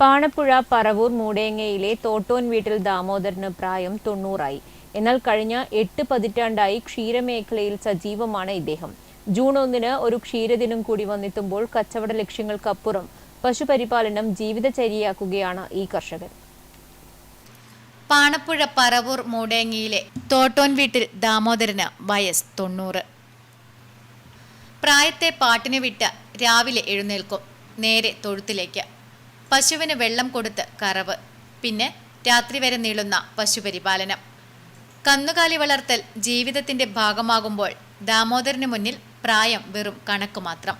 പാണപ്പുഴ പറവൂർ മൂടേങ്ങയിലെ തോട്ടോൻ വീട്ടിൽ ദാമോദരന് പ്രായം തൊണ്ണൂറായി. എന്നാൽ കഴിഞ്ഞ എട്ട് പതിറ്റാണ്ടായി ക്ഷീരമേഖലയിൽ സജീവമാണ് ഇദ്ദേഹം. ജൂൺ ഒന്നിന് ഒരു ക്ഷീരദിനം കൂടി വന്നെത്തുമ്പോൾ കച്ചവട ലക്ഷ്യങ്ങൾക്കപ്പുറം പശുപരിപാലനം ജീവിതചര്യയാക്കുകയാണ് ഈ കർഷകൻ. പാണപ്പുഴ പറവൂർ മൂടേങ്ങിയിലെ തോട്ടോൻ വീട്ടിൽ ദാമോദരന് വയസ് തൊണ്ണൂറ്. പ്രായത്തെ പാട്ടിനെ വിട്ട് രാവിലെ എഴുന്നേൽക്കും. നേരെ തൊഴുത്തിലേക്ക്. പശുവിന് വെള്ളം കൊടുത്ത് കറവ്. പിന്നെ രാത്രി വരെ നീളുന്ന പശുപരിപാലനം. കന്നുകാലി വളർത്തൽ ജീവിതത്തിന്റെ ഭാഗമാകുമ്പോൾ ദാമോദരന് മുന്നിൽ പ്രായം വെറും കണക്ക് മാത്രം.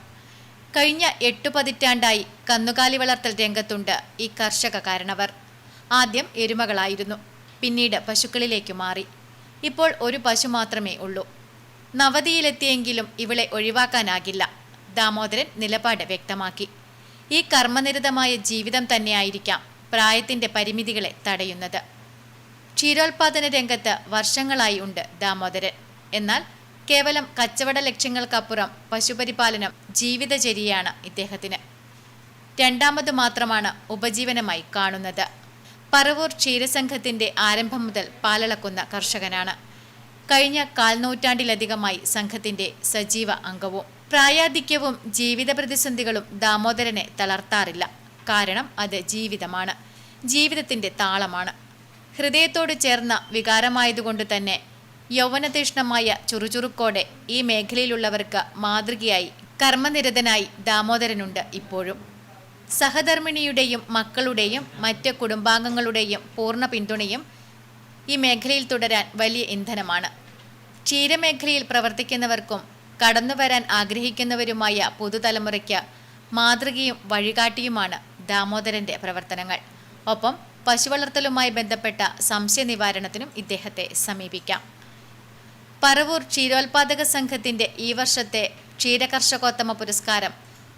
കഴിഞ്ഞ എട്ടു പതിറ്റാണ്ടായി കന്നുകാലി വളർത്തൽ രംഗത്തുണ്ട് ഈ കർഷക കാരണവർ. ആദ്യം എരുമകളായിരുന്നു പിന്നീട് പശുക്കളിലേക്ക് മാറി. ഇപ്പോൾ ഒരു പശു മാത്രമേ ഉള്ളൂ. നവതിയിലെത്തിയെങ്കിലും ഇവളെ ഒഴിവാക്കാനാകില്ല ദാമോദരൻ നിലപാട് വ്യക്തമാക്കി. ഈ കർമ്മനിരതമായ ജീവിതം തന്നെയായിരിക്കാം പ്രായത്തിന്റെ പരിമിതികളെ തടയുന്നത്. ക്ഷീരോത്പാദന രംഗത്ത് വർഷങ്ങളായി ഉണ്ട് ദാമോദരൻ. എന്നാൽ കേവലം കച്ചവട ലക്ഷ്യങ്ങൾക്കപ്പുറം പശുപരിപാലനം ജീവിതചര്യയാണ് ഇദ്ദേഹത്തിന്. രണ്ടാമത് മാത്രമാണ് ഉപജീവനമായി കാണുന്നത്. പറവൂർ ക്ഷീരസംഘത്തിന്റെ ആരംഭം മുതൽ പാലളക്കുന്ന കർഷകനാണ്. കഴിഞ്ഞ കാൽനൂറ്റാണ്ടിലധികമായി സംഘത്തിന്റെ സജീവ അംഗവും പ്രായാധിക്യവും ജീവിത പ്രതിസന്ധികളും ദാമോദരനെ തളർത്താറില്ല. കാരണം അത് ജീവിതമാണ്. ജീവിതത്തിന്റെ താളമാണ്. ഹൃദയത്തോട് ചേർന്ന വികാരമായതുകൊണ്ട് തന്നെ യൗവനതീഷ്ണമായ ചുറുചുറുക്കോടെ ഈ മേഖലയിലുള്ളവർക്ക് മാതൃകയായി കർമ്മനിരതനായി ദാമോദരനുണ്ട് ഇപ്പോഴും. സഹധർമ്മിണിയുടെയും മക്കളുടെയും മറ്റ് കുടുംബാംഗങ്ങളുടെയും പൂർണ പിന്തുണയും ഈ മേഖലയിൽ തുടരാൻ വലിയ ഇന്ധനമാണ്. ക്ഷീരമേഖലയിൽ പ്രവർത്തിക്കുന്നവർക്കും കടന്നുവരാൻ ആഗ്രഹിക്കുന്നവരുമായ പുതുതലമുറയ്ക്ക് മാതൃകയും വഴികാട്ടിയുമാണ് ദാമോദരന്റെ പ്രവർത്തനങ്ങൾ. ഒപ്പം പശുവളർത്തലുമായി ബന്ധപ്പെട്ട സംശയ നിവാരണത്തിനും ഇദ്ദേഹത്തെ സമീപിക്കാം. പറവൂർ ക്ഷീരോത്പാദക സംഘത്തിന്റെ ഈ വർഷത്തെ ക്ഷീരകർഷകോത്തമ പുരസ്കാരം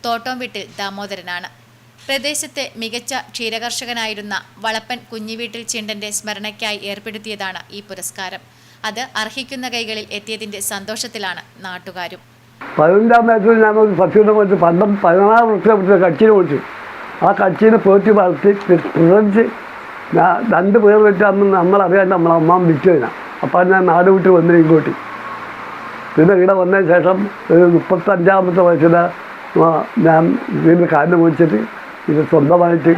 തോട്ടം വീട്ടിൽ ദാമോദരനാണ്. പ്രദേശത്തെ മികച്ച ക്ഷീരകർഷകനായിരുന്ന വളപ്പൻ കുഞ്ഞിവീട്ടിൽ ചിണ്ടന്റെ സ്മരണയ്ക്കായി ഏർപ്പെടുത്തിയതാണ് ഈ പുരസ്കാരം. അത് അർഹിക്കുന്ന കൈകളിൽ എത്തിയതിന്റെ സന്തോഷത്തിലാണ് നാട്ടുകാരും. പതിനഞ്ചാം വയസ്സിൽ ഞാൻ ഒരു സത്യം വിളിച്ച് പണ്ടം പതിനാറ് വർഷം വിളിച്ച കച്ചിനെ വിളിച്ചു. ആ കച്ചീനെ പോറ്റി വളർത്തി പ്രസവിച്ച് ഞാൻ രണ്ട് പേർ വെച്ച് അന്ന് നമ്മളറിയാണ്ട് നമ്മളെ അമ്മ വിറ്റതിനാ അപ്പം ഞാൻ നാട് വിട്ട് വന്നു ഇങ്ങോട്ട്. പിന്നെ ഇവിടെ വന്നതിന് ശേഷം ഒരു മുപ്പത്തഞ്ചാമത്തെ വയസ്സിൽ ഞാൻ ഇതിന്റെ കാലിന് മേടിച്ചിട്ട് ഇത് സ്വന്തമായിട്ട്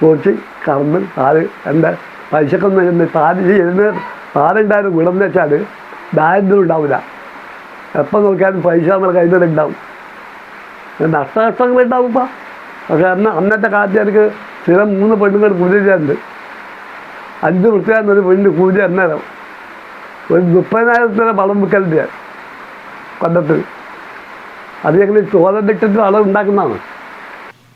പോച്ച് കറന്ന് താൽ എന്റെ പൈസക്കൊന്നും ഇരുന്ന് താൽ ഇരുന്ന് താലുണ്ടായാലും ഗുണമെന്ന് വെച്ചാൽ ദാരിദ്ര്യം ഉണ്ടാവില്ല. എപ്പോൾ നോക്കിയാലും പൈസ നമ്മുടെ കയ്യിൽ ഉണ്ടാവും. നഷ്ടനഷ്ടങ്ങൾ ഉണ്ടാവും പക്ഷെ അന്ന് അന്നത്തെ കാലത്ത് എനിക്ക് സ്ഥിരം മൂന്ന് പെണ്ണുങ്ങൾ കൂലിയിലുണ്ട് അഞ്ച് വൃത്തിയാൻ ഒരു പെണ്ണ് കൂലി അന്നേരം. ഒരു മുപ്പതിനായിരത്തിന് വളം വിൽക്കലുണ്ട് ഞാൻ. കൊല്ലത്ത്. അത് ഞങ്ങൾ ചോദണ്ടിട്ടിട്ട് വളം ഉണ്ടാക്കുന്നതാണ്.